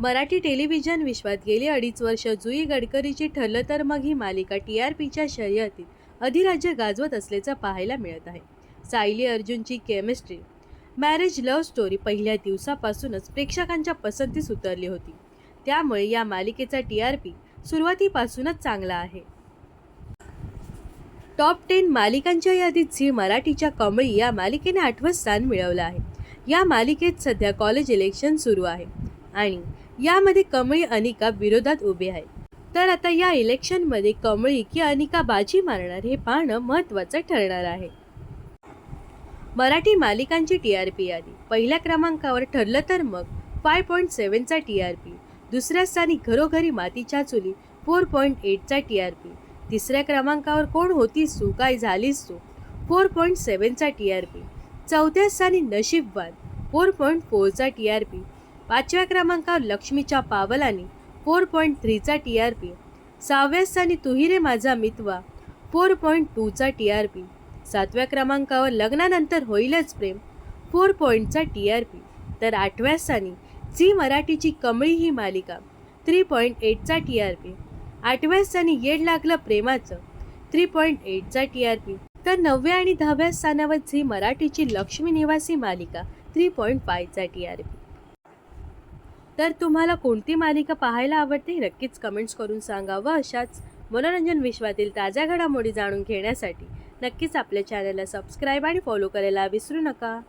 Marathi television विश्वात गेली अडीच वर्ष जुई गडकरीची ठरलं तर मग ही मालिका टी आर पीच्या शर्यतीत अधिराज्य गाजवत असल्याचं पाहायला मिळत आहे. सायली अर्जुनची केमिस्ट्री मॅरेज लव्ह स्टोरी पहिल्या दिवसापासूनच प्रेक्षकांच्या पसंतीस उतरली होती. त्यामुळे या मालिकेचा टी आर पी सुरुवातीपासूनच चांगला आहे. टॉप टेन मालिकांच्या यादीत झी मराठीच्या कमळी या मालिकेने आठवं स्थान मिळवलं आहे. या मालिकेत सध्या कॉलेज इलेक्शन सुरू आहे. आणि यामध्ये कमळी अनिका विरोधात उभे आहे तर आता या इलेक्शनमध्ये कमळी की अनिका बाजी मारणार हे पाहणं महत्त्वाचं ठरणार आहे. मराठी मालिकांची टी आर पी यादी. पहिल्या क्रमांकावर ठरलं तर मग फाय पॉईंट सेवनचा टी आर पी दुसऱ्या स्थानी घरोघरी मातीच्या चुली फोर पॉईंट एटचा टी आर पी तिसऱ्या क्रमांकावर कोण होतीस तू काय झालीस तू फोर पॉईंट सेवनचा टी आर पी चौथ्या स्थानी नशीबवाद फोर पॉईंट फोरचा टी आर पी पाचव्या क्रमांकावर लक्ष्मीच्या पावलानी फोर पॉईंट थ्रीचा टी आर पी सहाव्या स्थानी तुहिरे माझा मितवा फोर पॉईंट टूचा टी आर पी सातव्या क्रमांकावर लग्नानंतर होईलच प्रेम फोर पॉईंटचा टी आर पी तर आठव्या स्थानी झी मराठीची कमळी ही मालिका थ्री पॉईंट एटचा टी आर पी आठव्या स्थानी येड लागलं प्रेमाचं थ्री पॉईंट एटचा टी आर पी तर नवव्या आणि दहाव्या स्थानावर झी मराठीची लक्ष्मी निवासी मालिका थ्री पॉईंट फायचा टी आर पी तर तुम्हाला कोणती मालिका पाहायला आवडते नक्कीच कमेंट्स करून सांगा व अशाच मनोरंजन विश्वातील ताज्या घडामोडी जाणून घेण्यासाठी. नक्कीच आपल्या चॅनलला सबस्क्राईब आणि फॉलो करायला विसरू नका.